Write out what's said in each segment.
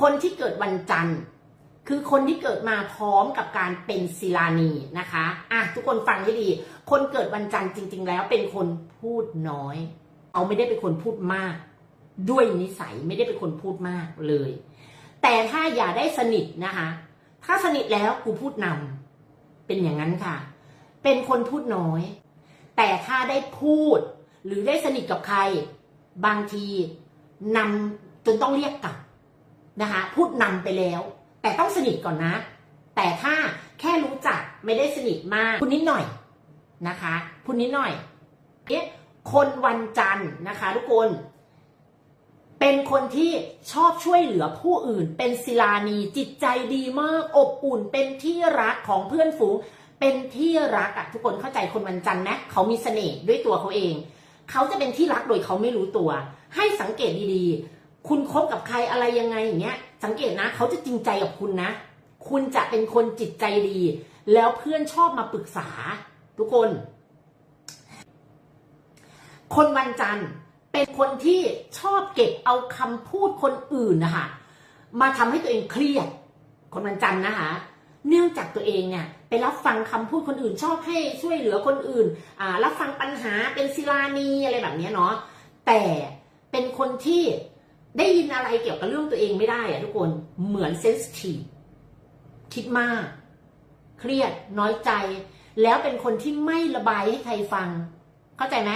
คนที่เกิดวันจันทร์ คือคนที่เกิดมาพร้อมกับการเป็นศิลานีนะคะอะทุกคนฟังให้ดี คนเกิดวันจันทร์จริง ๆ แล้วเป็นคนพูดน้อย เอาไม่ได้เป็นคนพูดมาก ด้วยนิสัยไม่ได้เป็นคนพูดมากเลย แต่ถ้าอย่าได้สนิทนะคะ ถ้าสนิทแล้วกูพูดนำเป็นอย่างนั้นค่ะ เป็นคนพูดน้อย แต่ถ้าได้พูดหรือได้สนิทกับใคร บางทีนำจนต้องเรียกกลับ นะคะ พูดนำไปแล้ว แต่ต้องสนิทก่อนนะ แต่ถ้าแค่รู้จักไม่ได้สนิทมากพูดนิดหน่อยนะคะพูดนิดหน่อยเอ๊ะคนวันจันทร์นะคะ ทุกคน เป็นคนที่ชอบช่วยเหลือผู้อื่น เป็นศิลานีจิตใจดีมาก อบอุ่นเป็นที่รักของเพื่อนฝูง เป็นที่รักอะทุกคนเข้าใจคนวันจันทร์ไหมเขามีเสน่ห์ด้วยตัวเขาเอง เขาจะเป็นที่รักโดยเขาไม่รู้ตัว ให้สังเกตดีๆ คุณคบกับใครอะไรยังไงอย่างเงี้ย สังเกตนะเขาจะจริงใจกับคุณนะ คุณจะเป็นคนจิตใจดี แล้วเพื่อนชอบมาปรึกษา ทุกคน คนวันจันทร์เป็นคนที่ชอบเก็บเอาคำพูดคนอื่นนะคะมาทำให้ตัวเองเครียด คนวันจันทร์นะคะ เนื่องจากตัวเองเนี่ยไปรับฟังคำพูดคนอื่น ชอบให้ช่วยเหลือคนอื่นอ่ารับฟังปัญหาเป็นศิลานีอะไรแบบเนี้ยเนาะแต่เป็นคนที่ ได้ยินอะไรเกี่ยวกับเรื่องตัวเองไม่ได้อะทุกคนเหมือนเซนซิทีฟคิดมาก เครียดน้อยใจ แล้วเป็นคนที่ไม่ระบายให้ใครฟัง เข้าใจไหม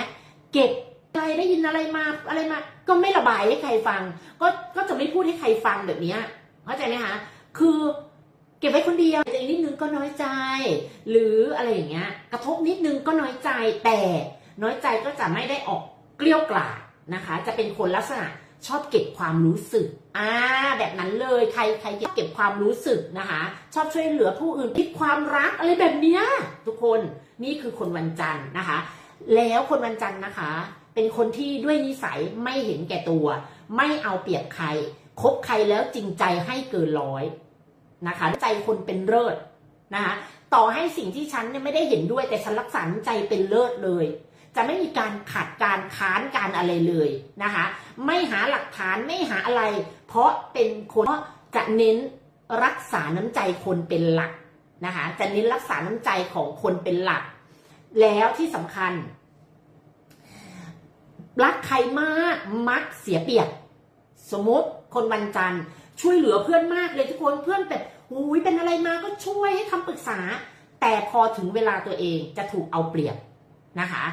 เก็บอะไรได้ยินอะไรมาอะไรมา ก็ไม่ระบายให้ใครฟัง ก็ก็จะไม่พูดให้ใครฟังแบบนี้เข้าใจไหมคะคือเก็บไว้คนเดียวแต่อีกนิดนึงก็น้อยใจ หรืออะไรอย่างเงี้ย กระทบนิดนึงก็น้อยใจแต่น้อยใจก็จะไม่ได้ออกเกลี้ยวกล่อมนะคะ จะเป็นคนลักษณะ ชอบเก็บความรู้สึก อ่า แบบนั้นเลย ใครใครเก็บความรู้สึกนะคะ ชอบช่วยเหลือผู้อื่นคิดความรักอะไรแบบเนี้ยทุกคน นี่คือคนวันจันทร์นะคะ แล้วคนวันจันทร์นะคะ เป็นคนที่ด้วยนิสัยไม่เห็นแก่ตัว ไม่เอาเปรียบใคร คบใครแล้วจริงใจให้เกินร้อยนะคะ ใจคนเป็นเลิศนะคะ ต่อให้สิ่งที่ฉันเนี่ยไม่ได้เห็นด้วยแต่ฉันรักษาใจเป็นเลิศเลย จะไม่มีการขัดการค้านการอะไรเลยนะคะ ไม่หาหลักฐานไม่หาอะไร เพราะเป็นคนจะเน้นรักษาน้ำใจคนเป็นหลักนะคะจะเน้นรักษาน้ำใจของคนเป็นหลัก แล้วที่สำคัญ รักใครมากมักเสียเปรียบ สมมติคนวันจันทร์ช่วยเหลือเพื่อนมากเลยทุกคนเพื่อนแบบอุ้ยเป็นอะไรมาก็ช่วยให้คำปรึกษา แต่พอถึงเวลาตัวเองจะถูกเอาเปรียบนะคะ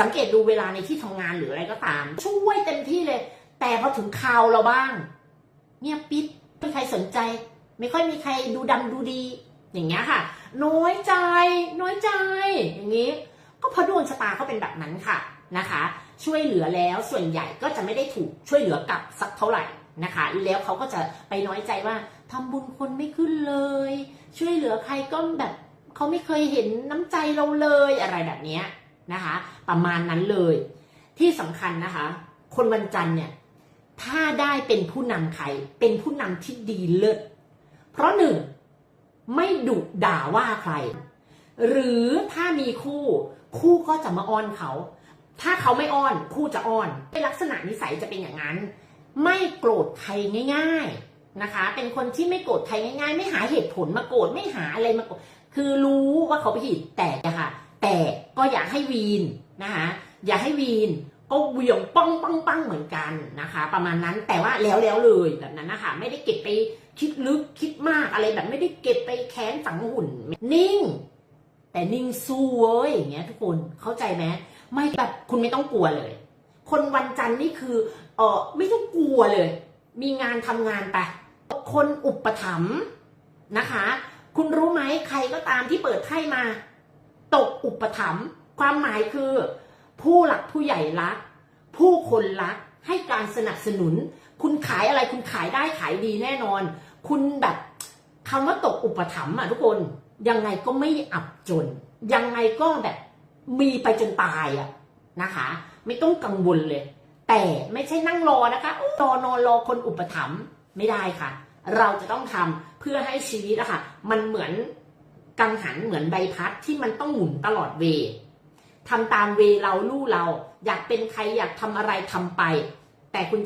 สังเกตดูเวลาในที่ทำงานหรืออะไรก็ตาม ช่วยเต็มที่เลย แต่พอถึงคราวเราบ้างเงียบปิดไม่มีใครสนใจ ไม่ค่อยมีใครดูดำดูดี อย่างเงี้ยค่ะ น้อยใจ น้อยใจ อย่างนี้ ก็เพราะดวงชะตาเขาเป็นแบบนั้นค่ะนะคะ ช่วยเหลือแล้วส่วนใหญ่ก็จะไม่ได้ถูกช่วยเหลือกลับสักเท่าไหร่นะคะ แล้วเขาก็จะไปน้อยใจว่าทำบุญคนไม่ขึ้นเลย ช่วยเหลือใครก็แบบเขาไม่เคยเห็นน้ำใจเราเลยอะไรแบบเนี้ย นะคะ ประมาณนั้นเลย ที่สำคัญนะคะ คนวันจันทร์เนี่ยถ้าได้เป็นผู้นำใครเป็นผู้นำที่ดีเลิศเพราะหนึ่งไม่ดุด่าว่าใคร หรือถ้ามีคู่คู่ก็จะมาอ้อนเขา ถ้าเขาไม่อ้อนคู่จะอ้อนลักษณะนิสัยจะเป็นอย่างนั้น ไม่โกรธใครง่าย ๆนะคะ เป็นคนที่ไม่โกรธใครง่าย ๆ ไม่หาเหตุผลมาโกรธไม่หาอะไรมาโกรธคือรู้ว่าเขาผิดแต่ค่ะ แต่ก็อย่าให้วีนนะคะอย่าให้วีนก็เวียงปังปังปังเหมือนกันนะคะ ประมาณนั้นแต่ว่าแล้วแล้วเลยแบบนั้นนะคะ ไม่ได้เก็บไปคิดลึกคิดมากอะไรแบบไม่ได้เก็บไปแค้นฝังหุ่น นิ่ง แต่นิ่งสู้เว้ยอย่างเงี้ยทุกคนเข้าใจไหมไม่แบบคุณไม่ต้องกลัวเลย คนวันจันทร์นี่คือเออไม่ต้องกลัวเลย มีงานทำงานไปคนอุปถัมภ์นะคะ คุณรู้ไหมใครก็ตามที่เปิดไพ่มา ตกอุปถัมภ์ความหมายคือ ผู้หลักผู้ใหญ่รัก ผู้คนรักให้การสนับสนุน คุณขายอะไรคุณขายได้ขายดีแน่นอน คุณแบบคำว่าตกอุปถัมภ์อะทุกคนยังไงก็ไม่อับจน ยังไงก็แบบมีไปจนตายอะนะคะ ไม่ต้องกังวลเลย แต่ไม่ใช่นั่งรอนะคะรอนอนรอคนอุปถัมภ์ไม่ได้ค่ะ เราจะต้องทำเพื่อให้ชีวิตอะค่ะ มันเหมือน กังหันเหมือนใบพัดที่มันต้องหมุนตลอดเวทำตามเวเราลู่เรา อยากเป็นใครอยากทำอะไรทำไป แต่คุณ